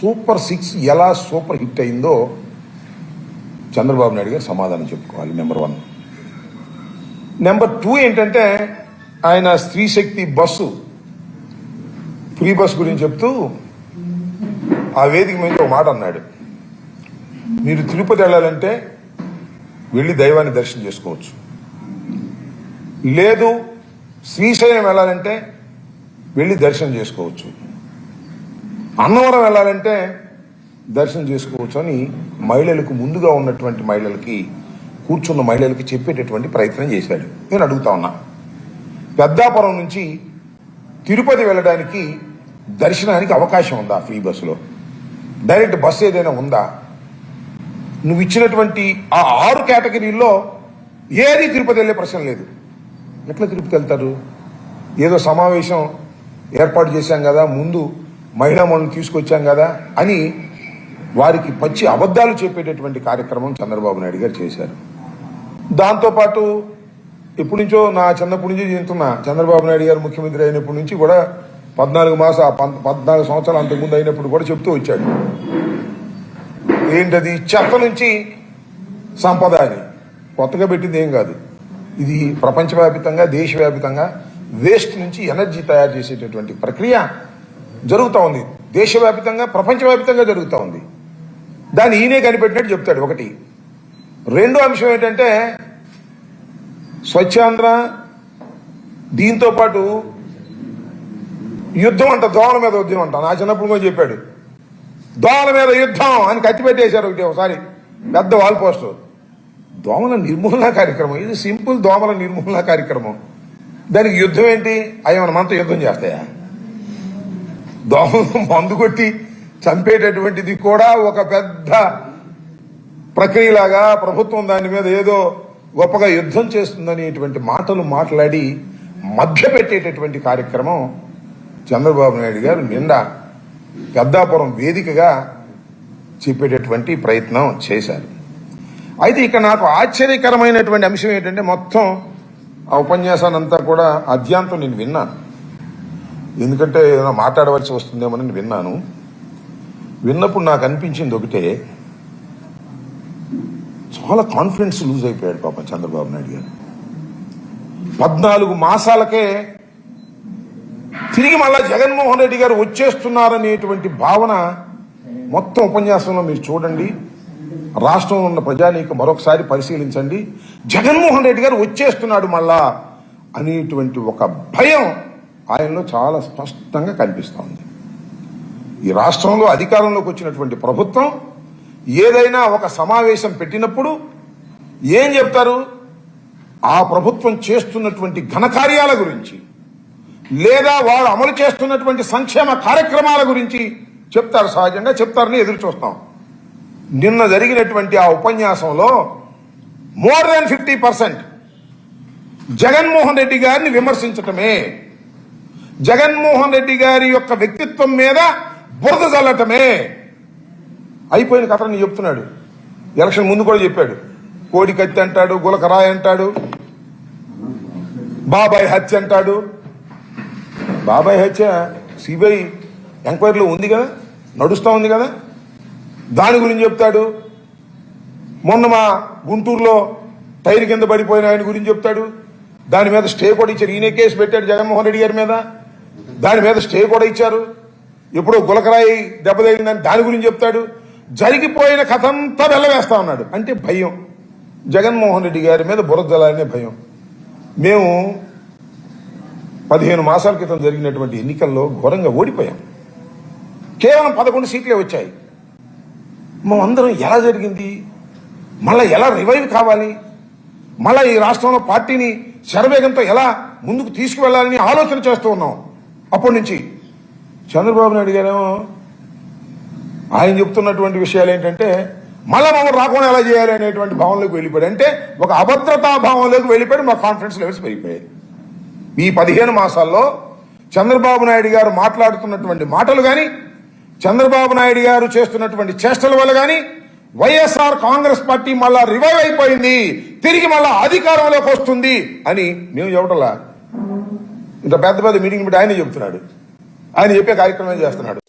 Super six ఎలా super hit అయిందో చంద్రబాబు నాయుడు గారు సమాధానం చెప్పుకోవాలి నెంబర్ వన్. నెంబర్ టూ ఏంటంటే ఆయన స్త్రీ శక్తి బస్సు ఫ్రీ బస్ గురించి చెప్తూ ఆ వేదిక మీద ఒక మాట అన్నాడు. మీరు తిరుపతి వెళ్ళాలంటే వెళ్ళి దైవాన్ని దర్శనం చేసుకోవచ్చు. లేదు శ్రీశైలం వెళ్ళాలంటే వెళ్ళి దర్శనం చేసుకోవచ్చు. అన్నవరం వెళ్ళాలంటే దర్శనం చేసుకోవచ్చు అని మహిళలకు ముందుగా ఉన్నటువంటి మహిళలకి కూర్చున్న మహిళలకి చెప్పేటటువంటి ప్రయత్నం చేశాడు. నేను అడుగుతా ఉన్నా. పెద్దాపురం నుంచి తిరుపతి వెళ్ళడానికి దర్శనానికి అవకాశం ఉందా ఫ్రీ బస్సులో? డైరెక్ట్ బస్సు ఏదైనా ఉందా? నువ్వు ఇచ్చినటువంటి ఆ ఆరు కేటగిరీల్లో ఏది తిరుపతి వెళ్ళే ప్రశ్న లేదు. ఎట్లా తిరుపతి వెళ్తారు? ఏదో సమావేశం ఏర్పాటు చేశాం కదా ముందు మహిళా మనం తీసుకొచ్చాం కదా అని వారికి పచ్చి అబద్ధాలు చెప్పేటటువంటి కార్యక్రమం చంద్రబాబు నాయుడు గారు చేశారు. దాంతోపాటు ఎప్పటి నుంచో నా చిన్నప్పటి నుంచి చెందుతున్నా చంద్రబాబు నాయుడు గారు ముఖ్యమంత్రి అయినప్పటి నుంచి కూడా పద్నాలుగు మాస పద్నాలుగు సంవత్సరాలు అంతకుముందు అయినప్పుడు కూడా చెప్తూ వచ్చాడు. ఏంటది? చెత్త నుంచి సంపద అని. కొత్తగా పెట్టింది ఏం కాదు. ఇది ప్రపంచవ్యాప్తంగా దేశవ్యాప్తంగా వేస్ట్ నుంచి ఎనర్జీ తయారు చేసేటటువంటి ప్రక్రియ. జరుగుతూ ఉంది. దేశవ్యాప్తంగా ప్రపంచవ్యాప్తంగా జరుగుతూ ఉంది. దాన్ని ఈయనే కనిపెట్టినట్టు చెప్తాడు ఒకటి. రెండో అంశం ఏంటంటే స్వచ్ఛాంధ్ర దీంతో పాటు యుద్ధం అంట దోమల మీద యుద్ధం అంట. నా చిన్నప్పుడు కూడా చెప్పాడు. దోమల మీద యుద్ధం అని కత్తి పెట్టేశారు ఒకటి ఒకసారి. పెద్ద వాల్ పోస్టర్. దోమల నిర్మూలన కార్యక్రమం? ఇది సింపుల్ దోమల నిర్మూలన కార్యక్రమం. దానికి యుద్ధం ఏంటి? అవి మన మనతో యుద్ధం చేస్తాయా? దోమలు మందు కొట్టి చంపేటటువంటిది కూడా ఒక పెద్ద ప్రక్రియలాగా ప్రభుత్వం దాని మీద ఏదో గొప్పగా యుద్ధం చేస్తుందనేటువంటి మాటలు మాట్లాడి మధ్యపెట్టేటటువంటి కార్యక్రమం చంద్రబాబు నాయుడు గారు నిండా పెద్దాపురం వేదికగా చెప్పేటటువంటి ప్రయత్నం చేశారు. అయితే ఇక్కడ నాకు ఆశ్చర్యకరమైనటువంటి అంశం ఏంటంటే మొత్తం ఆ ఉపన్యాసాన్ని అంతా కూడా అద్యాంతం నేను విన్నాను. ఎందుకంటే ఏదైనా మాట్లాడవలసి వస్తుందేమో నేను విన్నాను. విన్నప్పుడు నాకు అనిపించింది ఒకటే చాలా కాన్ఫిడెన్స్ లూజ్ అయిపోయాడు పాపం చంద్రబాబు నాయుడు గారు. పద్నాలుగు మాసాలకే తిరిగి మళ్ళా జగన్మోహన్ రెడ్డి గారు వచ్చేస్తున్నారనేటువంటి భావన మొత్తం ఉపన్యాసంలో మీరు చూడండి. రాష్ట్రంలో ఉన్న ప్రజానీక మరొకసారి పరిశీలించండి. జగన్మోహన్ రెడ్డి గారు వచ్చేస్తున్నాడు మళ్ళా అనేటువంటి ఒక భయం ఆయనలో చాలా స్పష్టంగా కనిపిస్తోంది ఈ రాష్ట్రంలో అధికారంలోకి వచ్చినటువంటి ప్రభుత్వం ఏదైనా ఒక సమావేశం పెట్టినప్పుడు ఏం చెప్తారు? ఆ ప్రభుత్వం చేస్తున్నటువంటి ఘనకార్యాల గురించి లేదా వారు అమలు చేస్తున్నటువంటి సంక్షేమ కార్యక్రమాల గురించి చెప్తారు. సహజంగా చెప్తారని ఎదురు చూస్తాం. నిన్న జరిగినటువంటి ఆ ఉపన్యాసంలో more than fifty percent Jaganmohan Reddy గారిని విమర్శించటమే జగన్మోహన్ రెడ్డి గారి యొక్క వ్యక్తిత్వం మీద బురద చల్లటమే. అయిపోయిన కథని చెప్తున్నాడు. ఎలక్షన్ ముందు కూడా చెప్పాడు. కోడి కత్తి అంటాడు గులకరాయి అంటాడు బాబాయ్ హత్య అంటాడు. బాబాయ్ హత్య సిబిఐ ఎంక్వైరీలో ఉంది కదా? నడుస్తూ ఉంది కదా? దాని గురించి చెప్తాడు. మొన్న మా గుంటూరులో టైర్ కింద పడిపోయిన ఆయన గురించి చెప్తాడు. దాని మీద స్టే కూడా ఇచ్చారు ఈయనే కేసు పెట్టాడు జగన్మోహన్ రెడ్డి గారి మీద. దాని మీద స్టే కూడా ఇచ్చారు. ఎప్పుడో గులకరాయి దెబ్బతగిలిందని దాని గురించి చెప్తాడు. జరిగిపోయిన కథ అంతా వెళ్ళవేస్తా ఉన్నాడు. అంటే భయం. జగన్మోహన్ రెడ్డి గారి మీద బురదలనే భయం. మేము పదిహేను మాసాల క్రితం జరిగినటువంటి ఎన్నికల్లో ఘోరంగా ఓడిపోయాం. కేవలం పదకొండు సీట్లే వచ్చాయి. మేమందరం ఎలా జరిగింది? మళ్ళీ ఎలా రివైవ్ కావాలి? మళ్ళా ఈ రాష్ట్రంలో పార్టీని శరవేగంతో ఎలా ముందుకు తీసుకువెళ్ళాలని ఆలోచన చేస్తూ ఉన్నాం. అప్పటి నుంచి చంద్రబాబు నాయుడు గారేమో ఆయన చెప్తున్నటువంటి విషయాలు ఏంటంటే మళ్ళా మమ్మల్ని రాకుండా ఎలా చేయాలి అనేటువంటి భావంలోకి వెళ్ళిపోయాడు. అంటే ఒక అభద్రతా భావంలోకి వెళ్ళిపోయాడు మా కాన్ఫిడెన్స్ లెవెల్స్ పెరిగిపోయాయి. ఈ పదిహేను మాసాల్లో చంద్రబాబు నాయుడు గారు మాట్లాడుతున్నటువంటి మాటలు కానీ చంద్రబాబు నాయుడు గారు చేస్తున్నటువంటి చేష్టల వల్ల కానీ వైఎస్ఆర్ కాంగ్రెస్ పార్టీ మళ్ళా రివైవ్ అయిపోయింది. తిరిగి మళ్ళా అధికారంలోకి వస్తుంది అని మేము చెప్పటంలా ఇంత పెద్ద పెద్ద మీటింగ్ పెట్టి ఆయన చెప్తున్నాడు ఆయన చెప్పే కార్యక్రమం చేస్తున్నాడు?